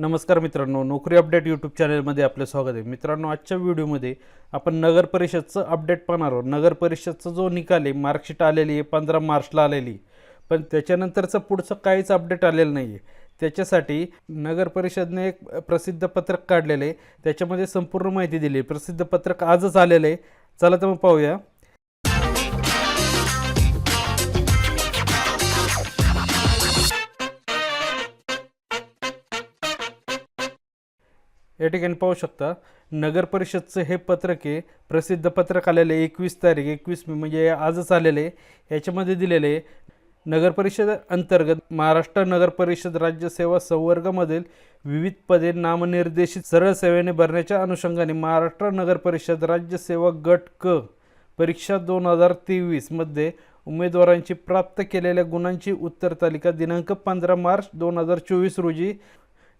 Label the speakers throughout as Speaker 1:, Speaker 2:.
Speaker 1: नमस्कार मित्रांनो नोकरी अपडेट यूट्यूब चॅनलमध्ये आपलं स्वागत आहे. मित्रांनो आजच्या व्हिडिओमध्ये आपण नगर परिषदचं अपडेट पाहणार आहोत. नगर परिषदचा जो निकाल आहे मार्कशीट आलेली आहे पंधरा मार्चला आलेली पण त्याच्यानंतरचं पुढचं काहीच अपडेट आलेलं नाही आहे त्याच्यासाठी नगर परिषदने एक प्रसिद्ध पत्रक काढलेलं आहे. त्याच्यामध्ये संपूर्ण माहिती दिली आहे. प्रसिद्ध पत्रक आजच आलेलं आहे. चला तर मग पाहूया. या ठिकाणी पाहू शकता नगर परिषदचं हे पत्रक आहे. प्रसिद्ध पत्रक आलेलं आहे एकवीस तारीख एकवीस मे म्हणजे आजच आलेलं आहे. याच्यामध्ये दिलेलं आहे नगर परिषद अंतर्गत महाराष्ट्र नगर परिषद राज्य सेवा संवर्गामधील विविध पदे नामनिर्देशित सरळ सेवेने भरण्याच्या अनुषंगाने महाराष्ट्र नगर परिषद राज्य सेवा गट क परीक्षा दोन हजार तेवीसमध्ये उमेदवारांची प्राप्त केलेल्या गुणांची उत्तर तालिका दिनांक पंधरा मार्च दोन हजार चोवीस रोजी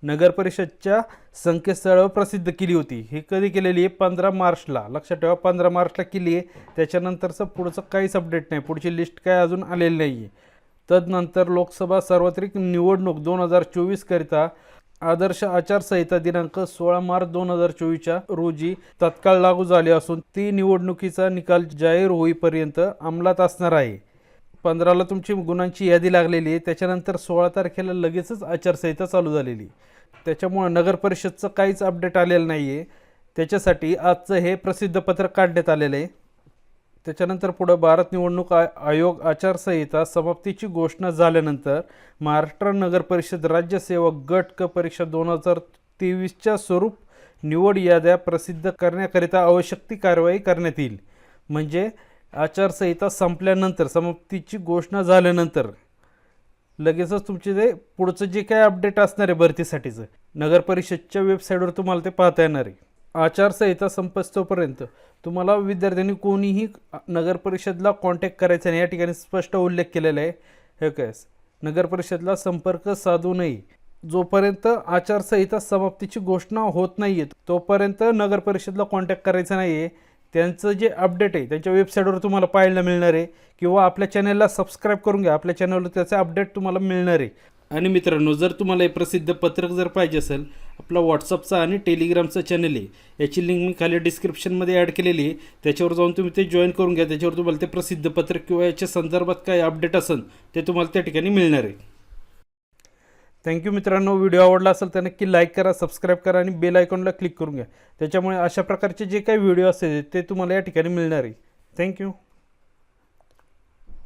Speaker 1: नगर परिषदच्या संकेतस्थळावर प्रसिद्ध केली होती. ही कधी केलेली आहे? पंधरा मार्चला. लक्षात ठेवा पंधरा मार्चला केली आहे. त्याच्यानंतरचं पुढचं काहीच अपडेट नाही. पुढची लिस्ट काय अजून आलेली नाही आहे तदनंतर लोकसभा सार्वत्रिक निवडणूक दोन हजार चोवीसकरिता आदर्श आचारसंहिता दिनांक सोळा मार्च दोन हजार चोवीसच्या रोजी तत्काळ लागू झाली असून ती निवडणुकीचा निकाल जाहीर होईपर्यंत अंमलात असणार आहे. पंधराला तुमची गुणांची यादी लागलेली आहे. त्याच्यानंतर सोळा तारखेला लगेचच आचारसंहिता चालू झालेली त्याच्यामुळं नगर परिषदचं काहीच अपडेट आलेलं नाही आहे त्याच्यासाठी आजचं हे प्रसिद्ध पत्रक काढण्यात आलेलं आहे. त्याच्यानंतर पुढं भारत निवडणूक आ आयोग आचारसंहिता समाप्तीची घोषणा झाल्यानंतर महाराष्ट्र नगर परिषद राज्य गट क परीक्षा दोन हजार तेवीसच्या स्वरूप निवड याद्या प्रसिद्ध करण्याकरिता आवश्यक ती कारवाई करण्यात येईल. म्हणजे आचारसंहिता संपल्यानंतर समाप्तीची घोषणा झाल्यानंतर लगेचच तुमचे ते पुढचं जे काय अपडेट असणार आहे भरतीसाठीचं नगर परिषदच्या वेबसाईटवर तुम्हाला ते पाहता येणार आहे. आचारसंहिता संपस्तोपर्यंत तुम्हाला विद्यार्थ्यांनी कोणीही नगर परिषदला कॉन्टॅक्ट करायचा नाही या ठिकाणी स्पष्ट उल्लेख केलेला आहे. हे काय? नगर परिषदला संपर्क साधू नये. जोपर्यंत आचारसंहिता समाप्तीची घोषणा होत नाही आहे तोपर्यंत नगर परिषदला कॉन्टॅक्ट करायचा नाही आहे त्यांचं जे अपडेट आहे त्यांच्या वेबसाईटवर तुम्हाला पाहायला मिळणार आहे. किंवा आपल्या चॅनलला सबस्क्राईब करून घ्या. आपल्या चॅनलवर त्याचे अपडेट तुम्हाला मिळणार आहे. आणि मित्रांनो जर तुम्हाला हे प्रसिद्ध पत्रक जर पाहिजे असेल आपला व्हॉट्सअपचा आणि टेलिग्रामचा चॅनल आहे. याची लिंक मी खाली डिस्क्रिप्शनमध्ये ॲड केलेली आहे. त्याच्यावर जाऊन तुम्ही ते जॉईन करून घ्या. त्याच्यावर तुम्हाला ते प्रसिद्ध पत्रक किंवा याच्या संदर्भात काय अपडेट असेल ते तुम्हाला त्या ठिकाणी मिळणार आहे. थँक्यू मित्रांनो. व्हिडिओ आवडला असेल तर नक्की लाईक करा सबस्क्राईब करा आणि बेल आयकॉनला क्लिक करून घ्या. त्याच्यामुळे अशा प्रकारचे जे काही व्हिडिओ असेल ते तुम्हाला या ठिकाणी मिळणार आहे. थँक्यू